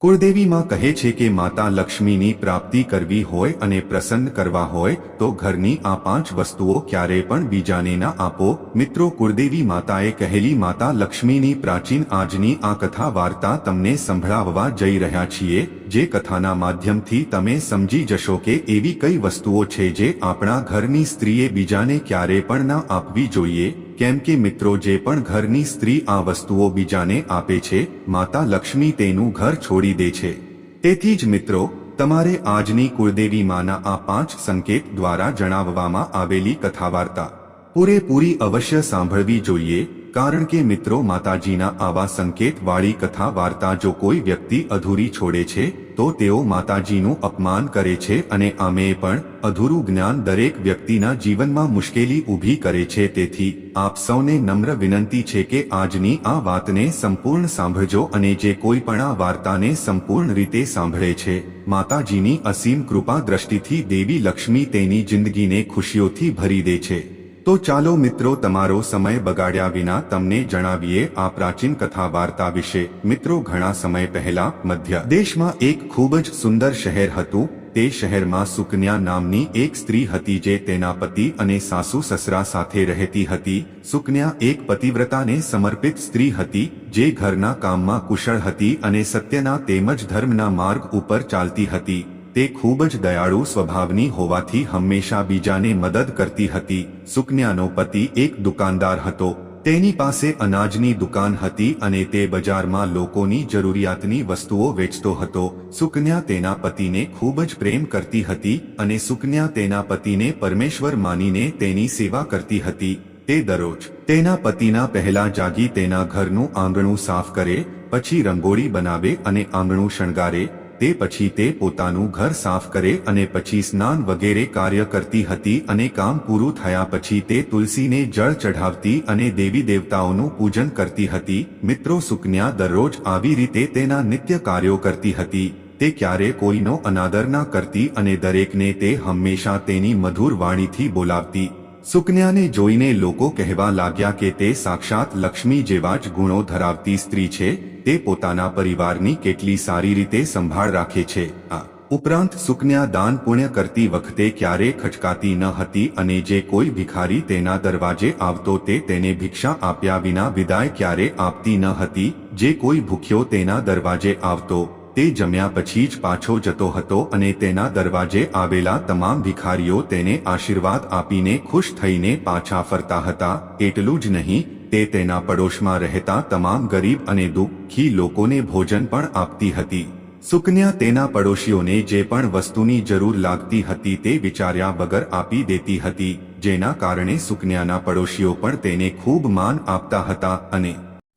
કુળદેવીમાં કહે છે કે માતા લક્ષ્મીની પ્રાપ્તિ કરવી હોય અને પ્રસન્ન કરવા હોય, તો ઘરની આ પાંચ વસ્તુઓ ક્યારે પણ બીજાને ના આપો. મિત્રો, કુળદેવી માતાએ કહેલી, માતા લક્ષ્મીની પ્રાચીન આજની આ કથા વાર્તા તમને સંભળાવવા જઈ રહ્યા છીએ. જે કથાના માધ્યમથી તમે સમજી જશો કે એવી કઈ વસ્તુઓ છે જે આપણા ઘરની સ્ત્રીએ બીજાને ક્યારે પણ ના આપવી જોઈએ. કેમ કે મિત્રો જે પણ ઘરની સ્ત્રી આ વસ્તુઓ બીજાને આપે છે, માતા લક્ષ્મી તેનું ઘર છોડી દે છે. તેથી જ મિત્રો, તમારે આજની કુળદેવી માના આ પાંચ સંકેત દ્વારા જણાવવામાં આવેલી કથાવાર્તા. પૂરેપૂરી અવશ્ય સાંભળવી જોઈએ કારણ કે મિત્રો માતાજીના આવા સંકેતવાળી કથા વાર્તા જો કોઈ વ્યક્તિ અધૂરી છોડે છે, તો તેઓ માતાજીનું અપમાન કરે છે અને આમે પણ અધૂરું જ્ઞાન દરેક વ્યક્તિના જીવનમાં મુશ્કેલી ઊભી કરે છે. તેથી આપ સૌને નમ્ર વિનંતી છે કે આજની આ વાતને સંપૂર્ણ સાંભળજો અને જે કોઈ પણ આ વાર્તાને સંપૂર્ણ રીતે સાંભળે છે. માતાજીની અસીમ કૃપા દ્રષ્ટિથી દેવી લક્ષ્મી તેની જિંદગીને ખુશીઓથી ભરી દે છે. તો ચાલો મિત્રો તમારો સમય બગાડ્યા વિના તમને જણાવીએ આ પ્રાચીન કથા વાર્તા વિશે. મિત્રો, ઘણા સમય પહેલા મધ્ય દેશમાં એક ખૂબ જ સુંદર શહેર હતું. તે શહેરમાં સુકન્યા નામની એક સ્ત્રી હતી જે તેના પતિ અને સાસુ સસરા સાથે રહેતી હતી. સુકન્યા એક પતિવ્રતાને સમર્પિત સ્ત્રી હતી, જે ઘરના કામમાં કુશળ હતી અને સત્યના તેમજ ધર્મના માર્ગ ઉપર ચાલતી હતી. તે ખૂબ જ દયાળુ સ્વભાવની હોવાથી હંમેશા બીજાને મદદ કરતી હતી. સુકન્યાનો પતિ એક દુકાનદાર હતો. તેની પાસે અનાજની દુકાન હતી અને તે બજારમાં લોકોની જરૂરિયાતની વસ્તુઓ વેચતો હતો. સુકન્યા તેના પતિને ખૂબ જ પ્રેમ કરતી હતી અને સુકન્યા તેના પતિને પરમેશ્વર માનીને તેની સેવા કરતી હતી. તે દરરોજ તેના પતિના પહેલા જાગી તેના ઘરનું આંગણું સાફ કરે, પછી રંગોળી બનાવે અને આંગણું શણગારે તે પછી તે પોતાનું ઘર સાફ કરે અને પછી સ્નાન વગેરે કાર્ય કરતી હતી અને કામ પૂરું થયા પછી તે તુલસીને જળ ચઢાવતી અને દેવી દેવતાઓનું પૂજન કરતી હતી. મિત્રો સુકન્યા દરરોજ આવી રીતે તેના નિત્ય કાર્યો કરતી હતી. તે ક્યારે કોઈનો અનાદર ના કરતી અને દરેકને તે હંમેશા તેની મધુર વાણીથી બોલાવતી. સુકન્યાને જોઈને લોકો કહેવા લાગ્યા કે તે સાક્ષાત લક્ષ્મી જેવા જ ગુણો ધરાવતી સ્ત્રી છે, તે પોતાના પરિવારની કેટલી સારી રીતે સંભાળ રાખે છે. આ ઉપરાંત સુકન્યા દાન પુણ્ય કરતી વખતે ક્યારે ખચકાતી ન હતી અને જે કોઈ ભિખારી તેના દરવાજે આવતો તે તેને ભિક્ષા આપ્યા વિના વિદાય ક્યારે આપતી ન હતી, જે કોઈ ભૂખ્યો તેના દરવાજે આવતો તે જમ્યા પછી જ પાછો જતો હતો અને તેના દરવાજે આવેલા તમામ ભિખારીઓ તેને આશીર્વાદ આપીને ખુશ થઈને પાછા ફરતા હતા. એટલું જ નહીં, તે તેના પડોશમાં રહેતા તમામ ગરીબ અને દુઃખી લોકોને ભોજન પણ આપતી હતી. સુકન્યા તેના પડોશીઓને જે પણ વસ્તુની જરૂર લાગતી હતી તે વિચાર્યા વગર આપી દેતી હતી, જેના કારણે સુકન્યાના પડોશીઓ પણ તેને ખૂબ માન આપતા હતા અને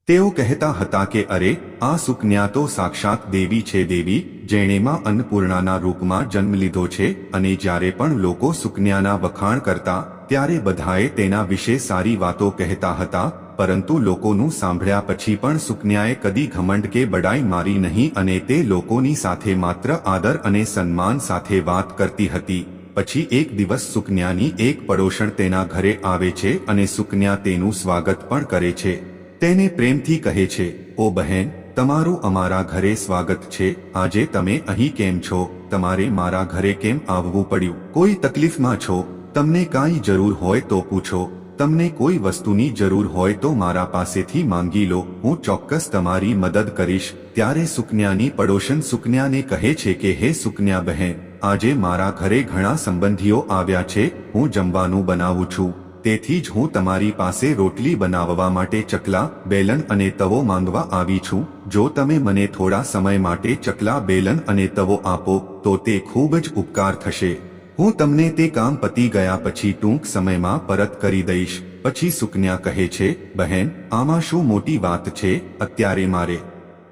તેઓ કહેતા હતા કે, અરે, આ સુકન્યા તો સાક્ષાત દેવી છે દેવી જેણેમાં અન્નપૂર્ણાના રૂપમાં જન્મ લીધો છે, અને જ્યારે પણ લોકો સુકન્યાના વખાણ કરતા, ત્યારે બધાએ તેના વિશે સારી વાતો કહેતા હતા, પરંતુ લોકોનું સાંભળ્યા પછી પણ સુકન્યાએ કદી ઘમંડ કે બડાઈ મારી નહીં અને તે લોકોની સાથે માત્ર આદર અને સન્માન સાથે વાત કરતી હતી. પછી એક દિવસ સુકન્યાની એક પડોશણ તેના ઘરે આવે છે અને સુકન્યા તેનું સ્વાગત પણ કરે છે. તેને પ્રેમથી કહે છે, ઓ બહેન, તમારું અમારા ઘરે સ્વાગત છે. આજે તમે અહીં કેમ છો? તમારે મારા ઘરે કેમ આવવું પડ્યું? કોઈ તકલીફમાં છો? તમને કાંઈ જરૂર હોય તો પૂછો. તમને કોઈ વસ્તુની જરૂર હોય તો મારા પાસેથી માંગી લો. હું ચોક્કસ તમારી મદદ કરીશ. ત્યારે સુકન્યાની પડોશન સુકન્યાને કહે છે કે, હે સુકન્યા બહેન, આજે મારા ઘરે ઘણા સંબંધીઓ આવ્યા છે. હું જમવાનું બનાવું છું. તેથી જ હું તમારી પાસે રોટલી બનાવવા માટે ચકલા, બેલન અને તવો માંગવા આવી છું. જો તમે મને થોડા સમય માટે ચકલા, બેલન અને તવો આપો, તો તે ખૂબ જ ઉપકાર થશે. હું તમને તે કામ પતી ગયા પછી ટૂંક સમયમાં પરત કરી દઈશ. પછી સુકન્યા કહે છે, બહેન, આમાં શું મોટી વાત છે? અત્યારે મારે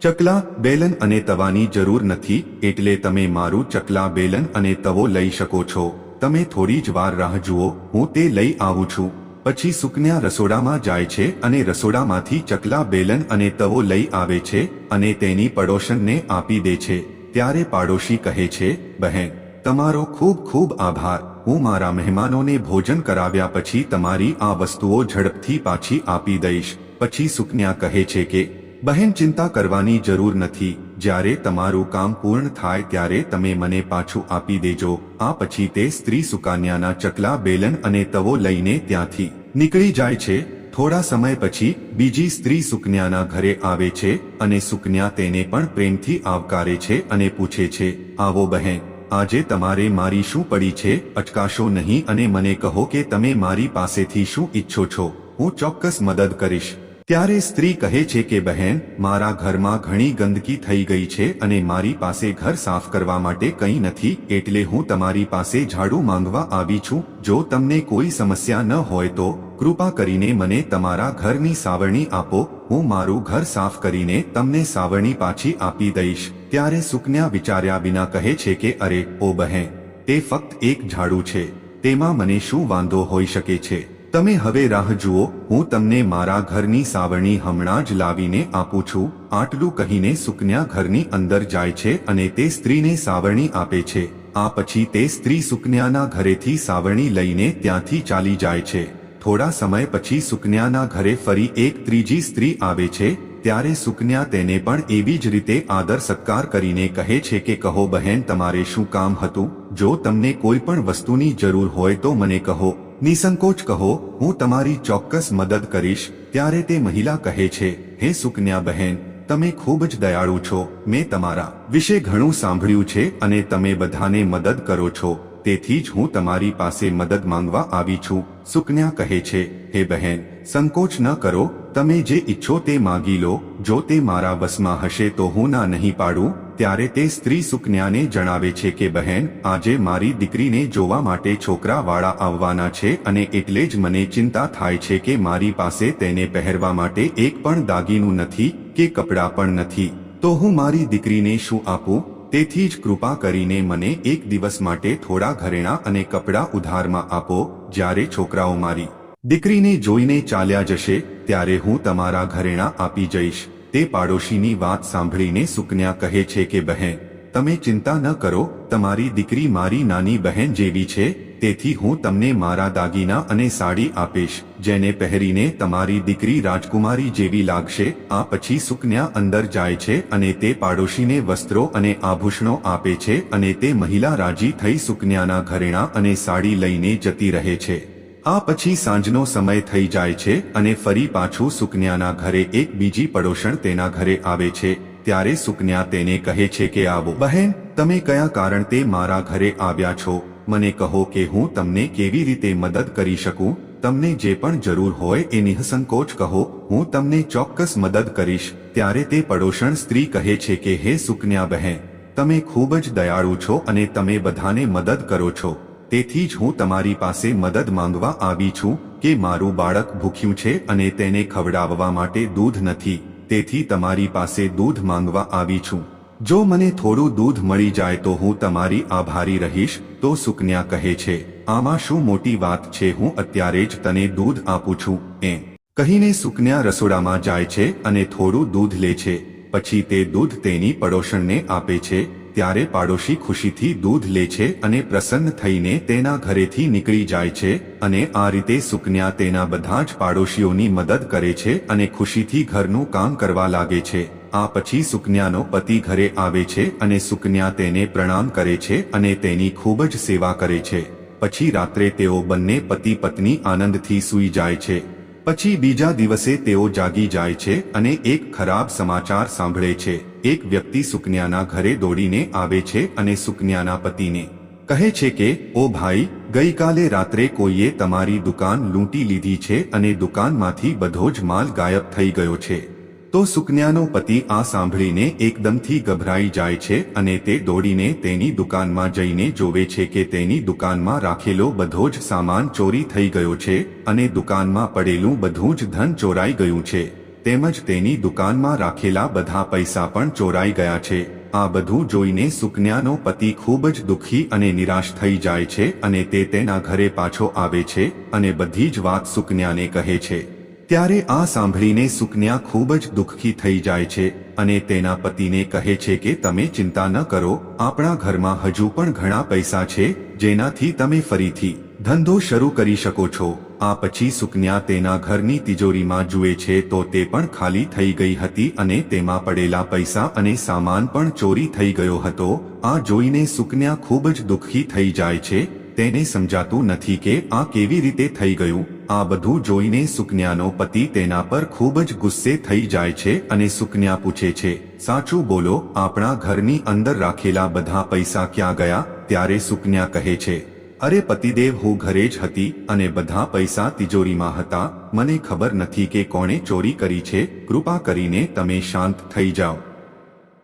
ચકલા, બેલન અને તવાની જરૂર નથી, એટલે તમે મારું ચકલા, બેલન અને તવો લઈ શકો છો. તમે થોડી જ વાર રાહ જુઓ, હું તે લઈ આવું છું. પછી સુકન્યા રસોડામાં જાય છે અને રસોડામાંથી ચકલા બેલન અને તવો લઈ આવે છે અને તેની પડોશનને આપી દે છે. ત્યારે પાડોશી કહે છે, બહેન, તમારો ખૂબ ખૂબ આભાર. હું મારા મહેમાનોને ભોજન કરાવ્યા પછી તમારી આ વસ્તુઓ ઝડપથી પાછી આપી દઈશ. પછી સુકન્યા કહે છે કે બહેન ચિંતા કરવાની જરૂર નથી. જ્યારે તમારું કામ પૂર્ણ થાય ત્યારે તમે મને પાછું આપી દેજો. આ પછી તે સ્ત્રી સુકાન્યાના ચકલા બેલન અને તવો લઈને ત્યાંથી નીકળી જાય છે. થોડા સમય પછી બીજી સ્ત્રી સુકન્યાના ઘરે આવે છે અને સુકન્યા તેને પણ પ્રેમથી આવકારે છે અને પૂછે છે, આવો બહેન, આજે તમારે મારી શું પડી છે? અટકાશો નહીં અને મને કહો કે તમે મારી પાસેથી શું ઈચ્છો છો? હું ચોક્કસ મદદ કરીશ. ત્યારે સ્ત્રી કહે છે કે, બહેન, મારા ઘરમાં ઘણી ગંદકી થઈ ગઈ છે અને મારી પાસે ઘર સાફ કરવા માટે કંઈ નથી, એટલે હું તમારી પાસે ઝાડુ માંગવા આવી છું. જો તમને કોઈ સમસ્યા ન હોય તો કૃપા કરીને મને તમારા ઘરની સાવરણી આપો. હું મારું ઘર સાફ કરીને તમને સાવરણી પાછી આપી દઈશ. ત્યારે સુકન્યા વિચાર્યા વિના કહે છે કે, અરે, ઓ બહેન, તે ફક્ત એક ઝાડુ છે. તેમાં મને શું વાંધો હોઈ શકે છે? તમે હવે રાહ જુઓ, હું તમને મારા ઘરની સાવરણી હમણાં જ લાવીને આપું છું. આટલું કહીને સુકન્યા ઘરની અંદર જાય છે અને તે સ્ત્રીને સાવરણી આપે છે. આ પછી તે સ્ત્રી સુકન્યાના ઘરેથી સાવરણી લઈને ત્યાંથી ચાલી જાય છે. થોડા સમય પછી સુકન્યાના ઘરે ફરી એક ત્રીજી સ્ત્રી આવે છે, ત્યારે સુકન્યા તેને પણ એવી જ રીતે આદર સત્કાર કરીને કહે છે કે, કહો બહેન, તમારે શું કામ હતું? જો તમને કોઈ પણ વસ્તુની જરૂર હોય તો મને કહો. નિસંકોચ કહો, હું તમારી ચોક્કસ મદદ કરીશ, ત્યારે તે મહિલા કહે છે, હે સુકન્યા બહેન, તમે ખૂબ જ દયાળુ છો, મેં તમારા વિશે ઘણું સાંભળ્યું છે અને તમે બધાને મદદ કરો છો, તેથી જ હું તમારી પાસે મદદ માંગવા આવી છું. સુકન્યા કહે છે, હે બહેન, સંકોચ ન કરો, તમે જે ઈચ્છો તે માગી લો, જો તે મારા વસમાં હશે તો હું ના નહીં પાડું. ત્યારે તે સ્ત્રી સુકન્યાને જણાવે છે કે, બહેન, આજે મારી દીકરીને જોવા માટે છોકરાવાળા આવવાના છે અને એટલે જ મને ચિંતા થાય છે કે મારી પાસે તેને પહેરવા માટે એક પણ દાગીનું નથી કે કપડાં પણ નથી. તો હું મારી દીકરીને શું આપું? તેથી જ કૃપા કરીને મને એક દિવસ માટે થોડા ઘરેણાં અને કપડાં ઉધારમાં આપો, જ્યારે છોકરાઓ મારી દીકરીને જોઈને ચાલ્યા જશે, ત્યારે હું તમારા ઘરેણાં આપી જઈશ. તે પાડોશીની વાત સાંભળીને સુકન્યા કહે છે કે, બહેન, તમે ચિંતા ન કરો, તમારી દીકરી મારી નાની બહેન જેવી છે, તેથી હું તમને મારા દાગીના અને સાડી આપીશ, જેને પહેરીને તમારી દીકરી રાજકુમારી જેવી લાગશે. આ પછી સુકન્યા અંદર જાય છે અને તે પાડોશીને વસ્ત્રો અને આભૂષણો આપે છે અને તે મહિલા રાજી થઈ સુકન્યાના ઘરેણાં અને સાડી લઈને જતી રહે છે. આ પછી સાંજનો સમય થઈ જાય છે અને ફરી પાછું સુકન્યાના ઘરે એક બીજી પડોશણ તેના ઘરે આવે છે. ત્યારે સુકન્યા તેને કહે છે કે આવો. બહેન, તમે કયા કારણ તે મારા ઘરે આવ્યા છો? મને કહો કે હું તમને કેવી રીતે મદદ કરી શકું? તમને જે પણ જરૂર હોય એ નિઃસંકોચ કહો. હું તમને ચોક્કસ મદદ કરીશ. ત્યારે તે પડોશણ સ્ત્રી કહે છે કે, હે સુકન્યા બહેન, તમે ખૂબ જ દયાળુ છો અને તમે બધાને મદદ કરો છો. તેથી જ હું તમારી પાસે મદદ માંગવા આવી છું કે મારું બાળક ભૂખ્યું છે અને તેને ખવડાવવા માટે દૂધ નથી, તેથી તમારી પાસે દૂધ માંગવા આવી છું. જો મને થોડું દૂધ મળી જાય તો હું તમારી આભારી રહીશ, તો સુકન્યા કહે છે, આમાં શું મોટી વાત છે, હું અત્યારે જ તને દૂધ આપું છું. એ કહીને સુકન્યા રસોડામાં જાય છે અને થોડું દૂધ લે છે, પછી તે દૂધ તેની પડોશણને આપે છે ત્યારે પાડોશી ખુશીથી દૂધ લે છે અને પ્રસન્ન થઈને તેના ઘરેથી નીકળી જાય છે અને આ રીતે સુકન્યા તેના બધા જ પાડોશીઓની મદદ કરે છે અને ખુશીથી ઘરનું કામ કરવા લાગે છે. આ પછી સુકન્યાનો પતિ ઘરે આવે છે અને સુકન્યા તેને પ્રણામ કરે છે અને તેની ખૂબ જ સેવા કરે છે. પછી રાત્રે તેઓ બંને પતિ પત્ની આનંદથી સૂઈ જાય છે. પછી બીજા દિવસે તેઓ જાગી જાય છે અને એક ખરાબ સમાચાર સાંભળે છે. એક વ્યક્તિ સુકન્યાના ઘરે દોડીને આવે છે અને સુકન્યાના પતિને કહે છે કે, ઓ ભાઈ, ગઈકાલે રાત્રે કોઈએ તમારી દુકાન લૂંટી લીધી છે અને દુકાનમાંથી બધો જ માલ ગાયબ થઈ ગયો છે. તો સુકન્યાનો પતિ આ સાંભળીને એકદમથી ગભરાઈ જાય છે અને તે દોડીને તેની દુકાનમાં જઈને જોવે છે કે તેની દુકાનમાં રાખેલો બધો જ સામાન ચોરી થઈ ગયો છે અને દુકાનમાં પડેલું બધું જ ધન ચોરાઈ ગયું છે. તેમજ તેની દુકાનમાં રાખેલા બધા પૈસા પણ ચોરાઈ ગયા છે. આ બધું જોઈને સુકન્યાનો પતિ ખૂબ જ દુઃખી અને નિરાશ થઈ જાય છે અને તે તેના ઘરે પાછો આવે છે અને બધી જ વાત સુકન્યાને કહે છે. ત્યારે આ સાંભળીને સુકન્યા ખૂબ જ દુઃખી થઈ જાય છે અને તેના પતિને કહે છે કે તમે ચિંતા ન કરો, આપણા ઘરમાં હજુ પણ ઘણા પૈસા છે, જેનાથી તમે ફરીથી ધંધો શરૂ કરી શકો છો. આ પછી સુકન્યા તેના ઘરની તિજોરીમાં જુએ છે તો તે પણ ખાલી થઈ ગઈ હતી અને તેમાં પડેલા પૈસા અને સામાન પણ ચોરી થઈ ગયો હતો. આ જોઈને સુકન્યા ખૂબ જ દુઃખી થઈ જાય છે, તેને સમજાતું નથી કે આ કેવી રીતે થઈ ગયું. આ બધું જોઈને સુકન્યાનો પતિ તેના પર ખૂબ જ ગુસ્સે થઈ જાય છે અને સુકન્યા પૂછે છે, સાચું બોલો, આપણા ઘરની અંદર રાખેલા બધા પૈસા ક્યાં ગયા? ત્યારે સુકન્યા કહે છે, અરે પતિદેવ, હું ઘરે જ હતી અને બધા પૈસા તિજોરીમાં હતા. મને ખબર નથી કે કોણે ચોરી કરી છે. કૃપા કરીને તમે શાંત થઈ જાઓ.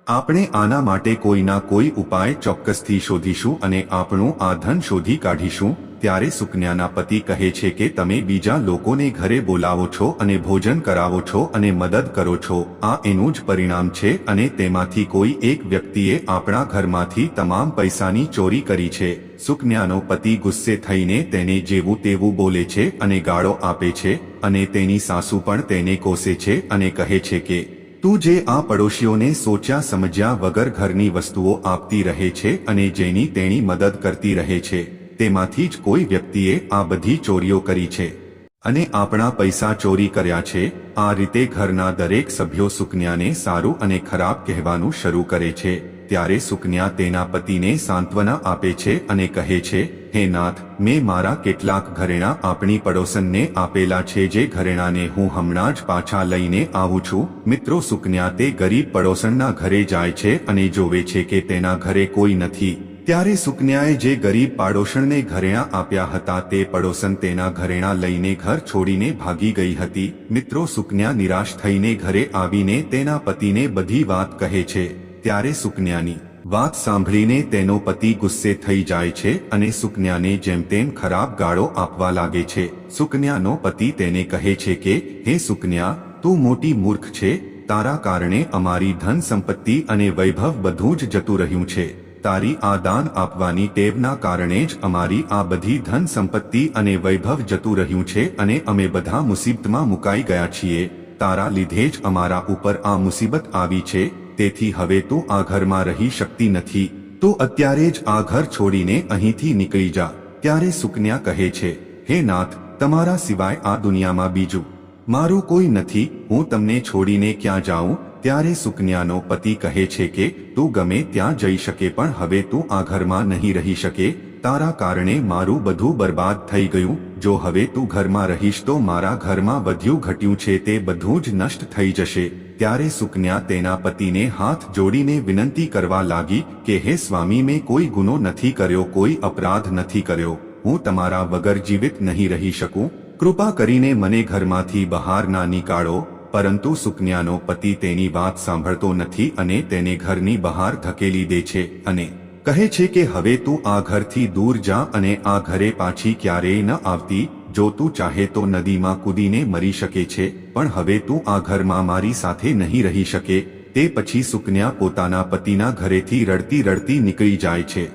આપણે આના માટે કોઈના કોઈ ઉપાય ચોક્કસથી શોધીશું અને આપણું આ ધન શોધી કાઢીશું. ત્યારે સુકન્યાના પતિ કહે છે કે તમે બીજા લોકોને ઘરે બોલાવો છો અને ભોજન કરાવો છો અને મદદ કરો છો. આ એનું જ પરિણામ છે અને તેમાંથી કોઈ એક વ્યક્તિએ આપણા ઘરમાંથી તમામ પૈસાની ચોરી કરી છે. સુકન્યાનો પતિ ગુસ્સે થઈને તેને જેવું તેવું બોલે છે અને ગાળો આપે છે અને તેની સાસુ પણ તેને કોસે છે અને કહે છે કે, તું જે આ પડોશીઓને સોચ્યા સમજ્યા વગર ઘરની વસ્તુઓ આપતી રહે છે અને જેની તેણી મદદ કરતી રહે છે. તેમાંથી જ કોઈ વ્યક્તિએ આ બધી ચોરીઓ કરી છે. અને આપણા પૈસા ચોરી કર્યા છે, આ રીતે ઘરના દરેક સભ્યો સુકન્યાને સારું અને ખરાબ કહેવાનું શરૂ કરે છે. ત્યારે સુકન્યા તેના પતિને સાંત્વના આપે છે અને કહે છે, હે નાથ, મેં મારા કેટલાક ઘરેણાં આપણી પડોશનને આપેલા છે જે ઘરેણાને હું હમણાં જ પાછા લઈને આવું છું. મિત્રો, સુકન્યા તે ગરીબ પડોશનના ઘરે જાય છે અને જોવે છે કે તેના ઘરે કોઈ નથી. ત્યારે સુકન્યાએ જે ગરીબ પાડોશણને ઘરેણાં આપ્યા હતા તે પડોશન તેના ઘરેણાં લઈને ઘર છોડીને ભાગી ગઈ હતી. મિત્રો, સુકન્યા નિરાશ થઈને ઘરે આવીને તેના પતિને બધી વાત કહે છે. ત્યારે સુકન્યાની વાત સાંભળીને તેનો પતિ ગુસ્સે થઈ જાય છે અને સુકન્યાને જેમ તેમ ખરાબ ગાળો આપવા લાગે છે. સુકન્યાનો પતિ તેને કહે છે કે, હે સુકન્યા, તું મોટી મૂર્ખ છે. તારા કારણે અમારી ધન સંપત્તિ અને વૈભવ બધું જ જતું રહ્યું છે. તારી આ દાન આપવાની ટેવના કારણે જ અમારી આ બધી ધન સંપત્તિ અને વૈભવ જતું રહ્યું છે અને અમે બધા મુસીબતમાં મુકાઈ ગયા છીએ. તારા લીધે જ અમારા ઉપર આ મુસીબત આવી છે, તેથી હવે તું આ ઘરમાં રહી શકતી નથી. તો અત્યારે જ આ ઘર છોડીને અહીંથી નીકળી જા, ત્યારે સુકન્યા કહે છે, હે નાથ, તમારા સિવાય આ દુનિયામાં બીજું મારું કોઈ નથી, હું તમને છોડીને ક્યાં જાઉં? ત્યારે સુકન્યાનો પતિ કહે છે કે, તું ગમે ત્યાં જઈ શકે પણ હવે તું આ ઘરમાં નહીં રહી શકે. તારા કારણે મારું બધું બરબાદ થઈ ગયું. જો હવે તું ઘરમાં રહીશ તો મારા ઘરમાં વધ્યું ઘટ્યું છે, તે બધું જ નષ્ટ થઈ જશે. ત્યારે સુકન્યા તેના પતિને હાથ જોડીને વિનંતી કરવા લાગી કે, હે સ્વામી, મેં કોઈ ગુનો નથી કર્યો, કોઈ અપરાધ નથી કર્યો. હું તમારા વગર જીવિત નહીં રહી શકું. કૃપા કરીને મને ઘરમાંથી બહાર ના નીકાળો, પરંતુ સુકન્યાનો પતિ તેની વાત સાંભળતો નથી અને તેને ઘરની બહાર ધકેલી દે છે અને કહે છે કે હવે તું આ ઘરથી દૂર જા અને આ ઘરે પાછી ક્યારેય ન આવતી, જો તું ચાહે તો નદીમાં કૂદીને મરી શકે છે, પણ હવે તું આ ઘરમાં મારી સાથે નહીં રહી શકે, તે પછી સુકન્યા પોતાના પતિના ઘરેથી રડતી રડતી નીકળી જાય છે.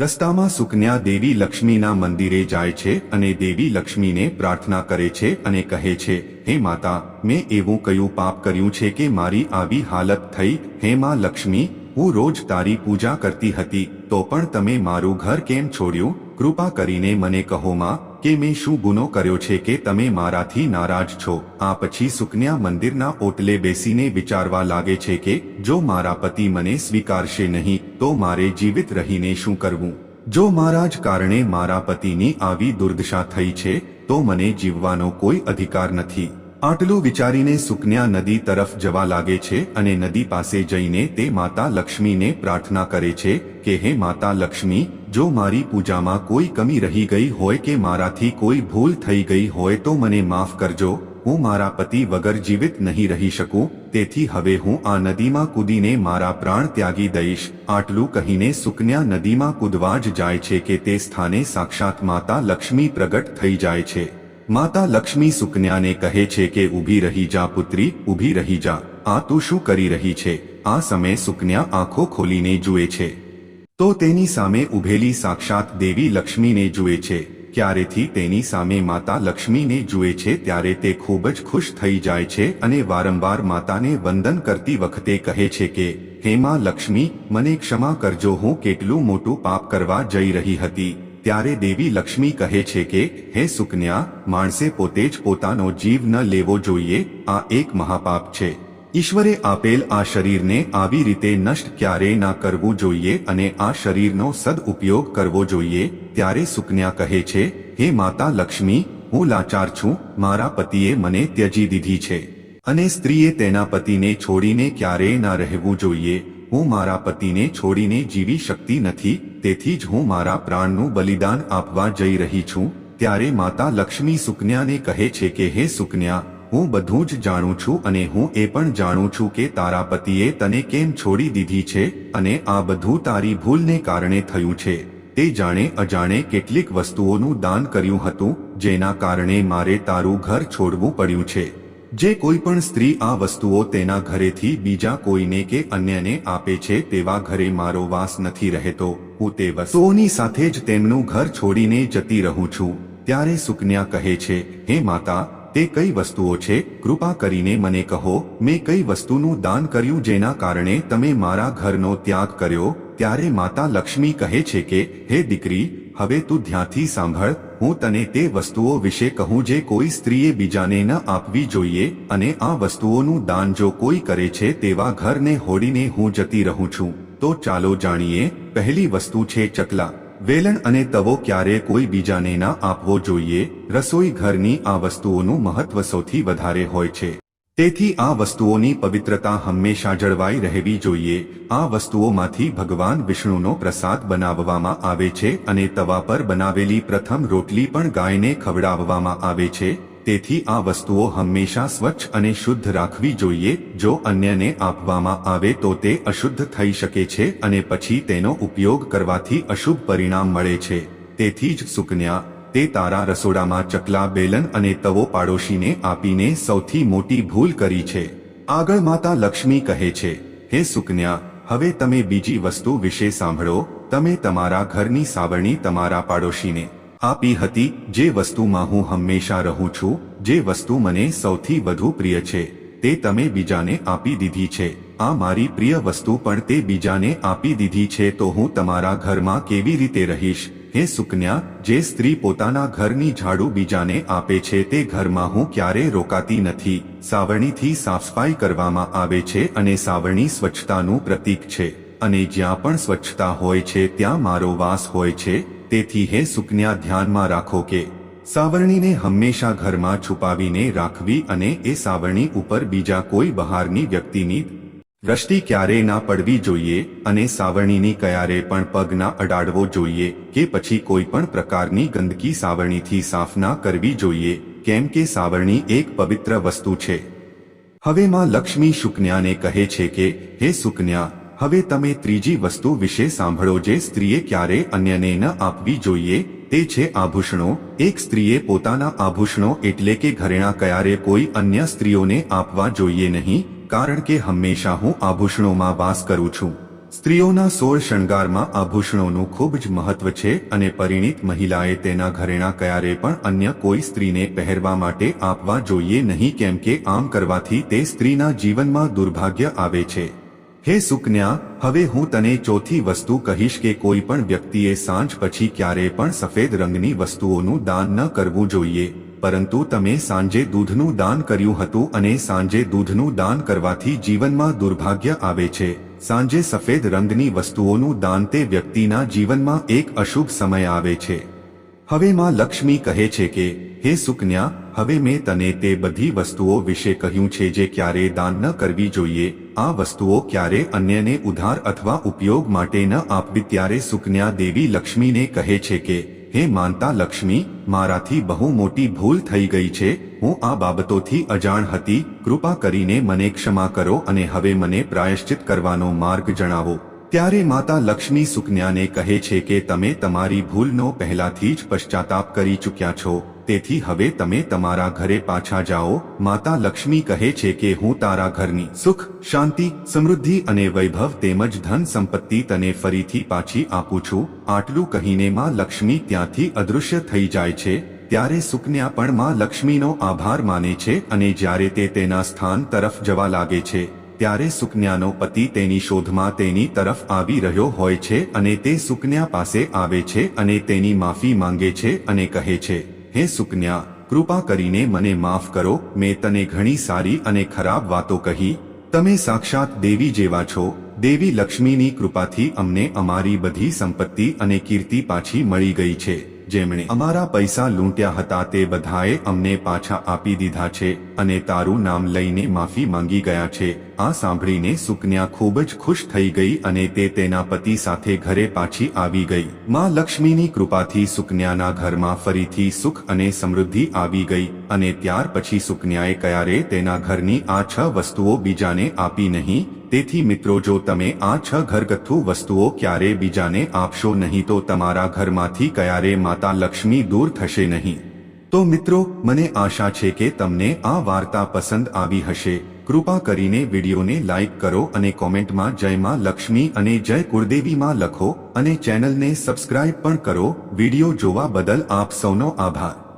રસ્તામાં સુકન્યા દેવી લક્ષ્મીના મંદિરે જાય છે અને દેવી લક્ષ્મીને પ્રાર્થના કરે છે અને કહે છે, હે માતા, મેં એવું કયું પાપ કર્યું છે કે મારી આવી હાલત થઈ. હે માં લક્ષ્મી, હું રોજ તારી પૂજા કરતી હતી, તો પણ તમે મારું ઘર કેમ છોડ્યું? કૃપા કરીને મને કહો માં કે મેં શું ગુનો કર્યો છે કે તમે મારાથી નારાજ છો? આ પછી સુકન્યા મંદિરના ઓટલે બેસીને વિચારવા લાગે છે કે, જો મારા પતિ મને સ્વીકારશે નહીં, તો મારે જીવિત રહીને શું કરવું? જો મારા જ કારણે મારા પતિની આવી દુર્દશા થઈ છે, તો મને જીવવાનો કોઈ અધિકાર નથી. આટલું વિચારીને સુકન્યા નદી તરફ જવા લાગે છે અને નદી પાસે જઈને તે માતા લક્ષ્મીને પ્રાર્થના કરે છે કે, હે માતા લક્ષ્મી, જો મારી પૂજામાં કોઈ કમી રહી ગઈ હોય કે મારાથી કોઈ ભૂલ થઈ ગઈ હોય તો મને માફ કરજો. હું મારા પતિ વગર જીવિત નહીં રહી શકું. તેથી હવે હું આ નદીમાં કૂદીને મારા પ્રાણ ત્યાગી દઈશ. આટલું કહીને સુકન્યા નદીમાં કૂદવા જ જાય છે કે તે સ્થાને સાક્ષાત માતા લક્ષ્મી પ્રગટ થઈ જાય છે. માતા લક્ષ્મી સુકન્યાને કહે છે કે, ઊભી રહી જા પુત્રી, ઊભી રહી જા. આ તું શું કરી રહી છે? આ સમયે સુકન્યા આંખો ખોલીને જુએ છે. તો તેની સામે ઊભેલી સાક્ષાત દેવી લક્ષ્મીને જુએ છે. ક્યારેથી તેની સામે માતા લક્ષ્મીને જુએ છે, ત્યારે તે ખૂબ જ ખુશ થઈ જાય છે અને વારંવાર માતાને વંદન કરતી વખતે કહે છે કે, હે માં લક્ષ્મી, મને ક્ષમા કરજો. હું કેટલું મોટું પાપ કરવા જઈ રહી હતી. ત્યારે દેવી લક્ષ્મી કહે છે કે, હે સુકન્યા, માણસે પોતે જ પોતાનો જીવ ન લેવો જોઈએ, આ એક મહાપાપ છે. ઈશ્વરે આપેલ આ શરીરને આવી રીતે નષ્ટ ક્યારેય ના કરવું જોઈએ અને આ શરીરનો સદઉપયોગ કરવો જોઈએ? ત્યારે સુકન્યા કહે છે, હે માતા લક્ષ્મી, હું લાચાર છું, મારા પતિએ મને ત્યજી દીધી છે. અને સ્ત્રીએ તેના પતિને છોડીને ક્યારેય ના રહેવું જોઈએ. હું મારા પતિને છોડીને જીવી શકતી નથી, તેથી જ હું મારા પ્રાણનું બલિદાન આપવા જઈ રહી છું, ત્યારે માતા લક્ષ્મી સુકન્યાને કહે છે કે, હે સુકન્યા, હું બધું જ જાણું છું અને હું એ પણ જાણું છું કે તારા પતિએ તને કેમ છોડી દીધી છે અને આ બધું તારી ભૂલને કારણે થયું છે. તે જાણે અજાણે કેટલીક વસ્તુઓનું દાન કર્યું હતું, જેના કારણે મારે તારું ઘર છોડવું પડ્યું છે. જે કોઈ પણ સ્ત્રી આ વસ્તુઓ તેના ઘરેથી બીજા કોઈને કે અન્યને આપે છે તેવા ઘરે મારો વાસ નથી રહેતો. હું તે વસ્તુઓની સાથે જ તેમનું ઘર છોડીને જતી રહું છું. ત્યારે સુકન્યા કહે છે, હે માતા, તે કઈ વસ્તુઓ છે? કૃપા કરીને મને કહો, મેં કઈ વસ્તુનું દાન કર્યું જેના કારણે તમે મારા ઘરનો ત્યાગ કર્યો? ત્યારે માતા લક્ષ્મી કહે છે કે, હે દીકરી, હવે તું ધ્યાનથી સાંભળ હું તને તે વસ્તુઓ વિશે કહું જે કોઈ સ્ત્રીએ બીજાને ન આપવી જોઈએ અને આ વસ્તુઓનું દાન જો કોઈ કરે છે તેવા ઘરને હોડીને હું જતી રહું છું. તો ચાલો જાણીએ, પહેલી વસ્તુ છે ચકલા. વેલણ અને તવો ક્યારે કોઈ બીજાને ના આપવો જોઈએ. રસોઈ ઘરની આ વસ્તુઓનું મહત્વ સૌથી વધારે હોય છે. તેથી આ વસ્તુઓની પવિત્રતા હંમેશા જળવાઈ રહેવી જોઈએ. આ વસ્તુઓમાંથી ભગવાન વિષ્ણુનો પ્રસાદ બનાવવામાં આવે છે અને તવા પર બનાવેલી પ્રથમ રોટલી પણ ગાયને ખવડાવવામાં આવે છે. તેથી આ વસ્તુઓ હંમેશા સ્વચ્છ અને શુદ્ધ રાખવી જોઈએ. જો અન્યને આપવામાં આવે તો તે અશુદ્ધ થઈ શકે છે અને પછી તેનો ઉપયોગ કરવાથી અશુભ પરિણામ મળે છે. તેથી જ સુકન્યા તે તારા રસોડામાં ચકલા બેલન અને તવો પાડોશીને આપીને સૌથી મોટી ભૂલ કરી છે. આગળ માતા લક્ષ્મી કહે છે, હે સુકન્યા, હવે તમે બીજી વસ્તુ વિશે સાંભળો. તમે તમારા ઘરની સાવરણી તમારા પાડોશીને આપી હતી. જે વસ્તુમાં હું હંમેશા રહું છું, જે વસ્તુ મને સૌથી વધુ પ્રિય છે, તે તમે બીજાને આપી દીધી છે. આ મારી પ્રિય વસ્તુ પણ તે બીજાને આપી દીધી છે તો હું તમારા ઘરમાં કેવી રીતે રહીશ? હે સુકન્યા, જે સ્ત્રી પોતાના ઘરની ઝાડુ બીજાને આપે છે તે ઘરમાં હું ક્યારે રોકાતી નથી. સાવરણીથી સાફસફાઈ કરવામાં આવે છે અને સાવરણી સ્વચ્છતાનું પ્રતીક છે. અને જ્યાં પણ સ્વચ્છતા હોય છે, ત્યાં મારો વાસ હોય છે. તેથી હે સુકન્યા, ધ્યાનમાં રાખો કે સાવરણીને હંમેશા ઘરમાં છુપાવીને રાખવી અને એ સાવરણી ઉપર બીજા કોઈ બહારની વ્યક્તિની દ્રષ્ટિ ક્યારે ના પડવી જોઈએ અને સાવરણીની ક્યારે પણ પગ ના અડાડવો જોઈએ કે પછી કોઈ પણ પ્રકારની ગંદકી સાવરણીથી સાફ ના કરવી જોઈએ, કેમ કે સાવરણી એક પવિત્ર વસ્તુ છે. હવે માં લક્ષ્મી શુકન્યાને કહે છે કે, હે સુકન્યા હવે તમે ત્રીજી વસ્તુ વિશે સાંભળો જે સ્ત્રીએ ક્યારે અન્યને ન આપવી જોઈએ, તે છે આભૂષણો. એક સ્ત્રીએ પોતાના આભૂષણો એટલે કે ઘરેણા ક્યારે કોઈ અન્ય સ્ત્રીઓને આપવા જોઈએ નહીં કારણ કે હંમેશા હું આભૂષણોમાં વાસ કરું છું. સ્ત્રીઓના સોળ શણગારમાં આભૂષણોનું ખૂબ જ મહત્વ છે અને પરિણીત મહિલાએ તેના ઘરેણા ક્યારે પણ અન્ય કોઈ સ્ત્રીને પહેરવા માટે આપવા જોઈએ નહીં કેમ કે આમ કરવાથી તે સ્ત્રીના જીવનમાં દુર્ભાગ્ય આવે છે. હે સુકન્યા, હવે હું તને ચોથી વસ્તુ કહીશ કે કોઈ પણ વ્યક્તિએ સાંજ પછી ક્યારે પણ સફેદ રંગની વસ્તુઓનું દાન ન કરવું જોઈએ. પરંતુ તમે સાંજે દૂધનું દાન કર્યું હતું અને સાંજે દૂધનું દાન કરવાથી જીવનમાં દુર્ભાગ્ય આવે છે. સાંજે સફેદ રંગની વસ્તુઓનું દાન તે વ્યક્તિના જીવનમાં એક અશુભ સમય આવે છે. હવે માં લક્ષ્મી કહે છે કે, હે સુકન્યા, હવે મેં તને તે બધી વસ્તુઓ વિશે કહ્યું છે જે ક્યારે દાન ન કરવી જોઈએ. આ વસ્તુઓ ક્યારે અન્યને ઉધાર અથવા ઉપયોગ માટે ન આપવી. ત્યારે સુકન્યા દેવી લક્ષ્મીને કહે છે કે હે માનતા લક્ષ્મી, મારાથી બહુ મોટી ભૂલ થઈ ગઈ છે. હું આ બાબતોથી અજાણ હતી. કૃપા કરીને મને ક્ષમા કરો અને હવે મને પ્રાયશ્ચિત કરવાનો માર્ગ જણાવો. ત્યારે માતા લક્ષ્મી સુકન્યાને કહે છે કે તમે તમારી ભૂલનો પહેલાથી જ પશ્ચાતાપ કરી ચૂક્યા છો. તેથી હવે તમે તમારા ઘરે પાછા જાઓ. માતા લક્ષ્મી કહે છે કે હું તારા ઘરની સુખ, શાંતિ, સમૃદ્ધિ અને વૈભવ તેમજ ધન સંપત્તિ તને ફરીથી પાછી આપું છું. આટલું કહીને માં લક્ષ્મી ત્યાંથી અદૃશ્ય થઈ જાય છે. ત્યારે સુકન્યા પણ માં લક્ષ્મીનો આભાર માને છે અને જ્યારે તે તેના સ્થાન તરફ જવા લાગે છે, ત્યારે સુકન્યાનો પતિ તેની શોધમાં તેની તરફ આવી રહ્યો હોય છે અને તે સુકન્યા પાસે આવે છે અને તેની માફી માંગે છે અને કહે છે હે સુકન્યા, કૃપા કરીને મને માફ કરો, મેં તને ઘણી સારી અને ખરાબ વાતો કહી. તમે સાક્ષાત દેવી જેવા છો, દેવી લક્ષ્મીની કૃપાથી અમને અમારી બધી સંપત્તિ અને કીર્તિ પાછી મળી ગઈ છે. જેમણે અમારા પૈસા લૂંટ્યા હતા તે બધાએ અમને પાછા આપી દીધા છે અને તારું નામ લઈને માફી માંગી ગયા છે. આ સાંભળીને સુકન્યા ખૂબ જ ખુશ થઈ ગઈ અને તે તેના પતિ સાથે ઘરે પાછી આવી ગઈ. માં લક્ષ્મીની કૃપાથી સુકન્યાના ઘરમાં ફરીથી સુખ અને સમૃદ્ધિ આવી ગઈ અને ત્યાર પછી સુકન્યાએ કયારે તેના ઘરની આ છ વસ્તુઓ બીજાને આપી નહીં તેથી મિત્રો, જો તમે આ છ ઘરગથ્થુ વસ્તુઓ ક્યારે બીજાને આપશો નહીં, તો તમારા ઘરમાંથી ક્યારે માતા લક્ષ્મી દૂર થશે નહીં. તો મિત્રો, મને આશા છે કે તમને આ વાર્તા પસંદ આવી હશે. કૃપા કરીને વિડીયોને લાઇક કરો અને કોમેન્ટમાં જય માં લક્ષ્મી અને જય કુળદેવીમાં લખો અને ચેનલને સબસ્ક્રાઇબ પણ કરો. વીડિયો જોવા બદલ આપ સૌનો આભાર.